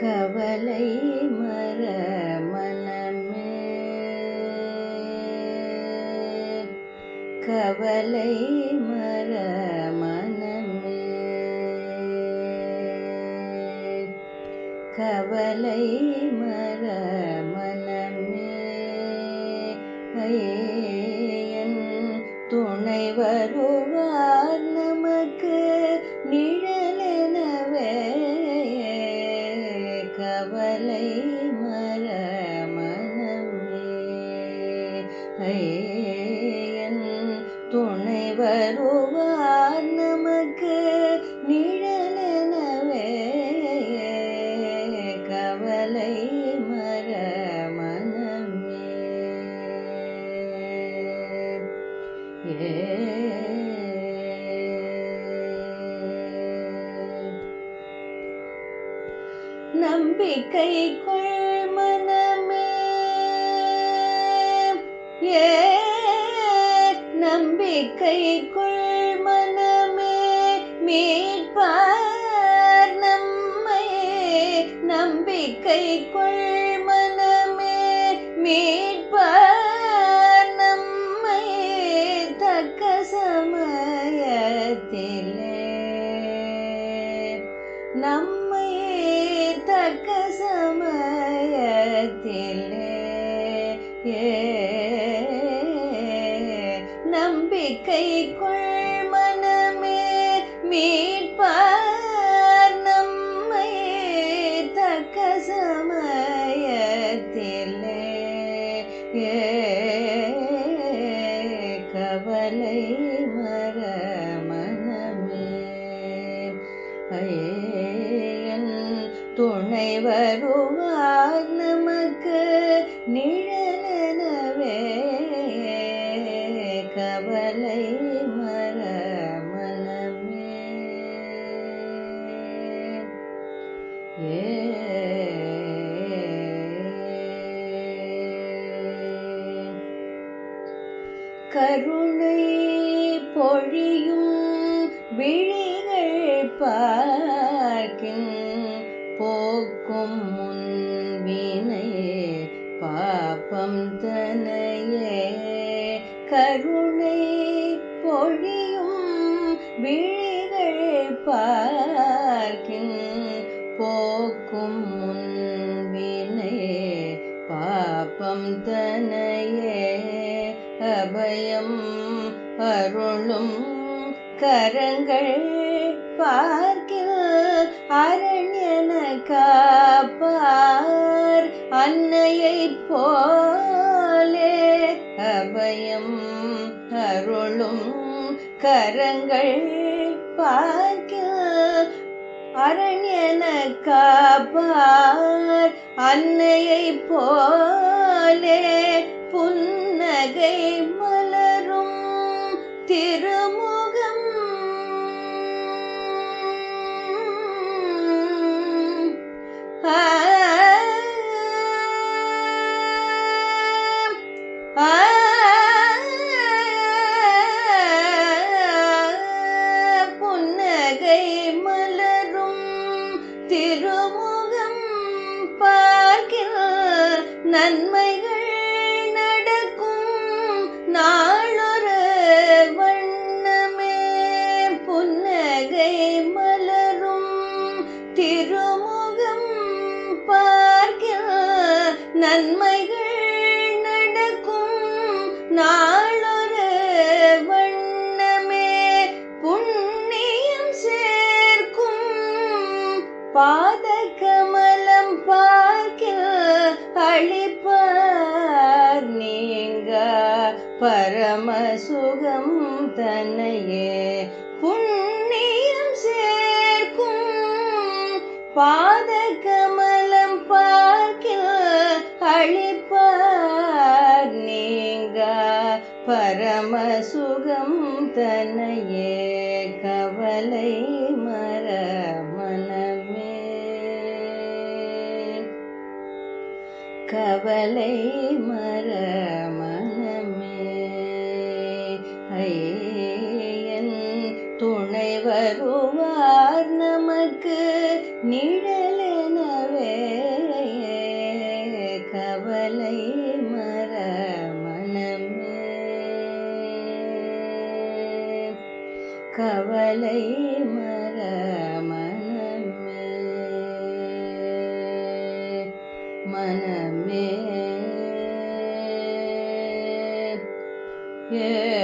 கவலை கவலை மர மனமே கவலை மர மனமே ஐயன் துணை வருவார் தருவார் நமக்கு நிழலனவே. கவலை மர மனமே. நம்பிக்கை கொள் மனமே. ஏ. நம்பிக்கை மனமே மீட்பார் நம்மை. நம்பிக்கைக்குள் மனமே மீட்பார் நம்மை. தக்க சமயத்திலே நம்மை தக்க சமயத்திலே ஏ கை கொள் மனமே மீட்பார் நம்மை தக்க சமயத்திலே. கவலை மர மனமே. ஐயன் துணை வருவார் நமக்கு நிழல் கருணை பொழியும் விழிகள் பார்க்கின் போக்கும் முன்வினை பாப்பம் தனையே. கருணை பொழியும் விழிகள் பார்க்கின் போக்கும் முன்வினை பாப்பம் தனையே. அபயம் அருளும் கரங்கள் பார்க்கில் அரண்யன காப்பார். அன்னையை போலே அபயம் அருளும் கரங்கள் பார்க்கில் அரண்யன காப்பார். அன்னையை போலே உலகை மலரும் திருமுகம். புன்னகை மலரும் திருமுகம். பார்க்கிற நன்மைகள் நன்மைகள் நடக்கும் நாளொரு வண்ணமே புண்ணியம் சேர்க்கும் பாத கமலம் பார்க்க அழிப்பார் நீங்க. பரம சுகம் தன்னையே புண்ணியம் சேர்க்கும் பாத கமலம் பார்க்க அளிப்பார் நீங்க. பரமசுகம் தனையே கவலை மர மனமே. கவலை மர மனமே. ஐயன் துணை வருவார் நமக்கு நிழ கவலை மர மனமே மனமே. ஏ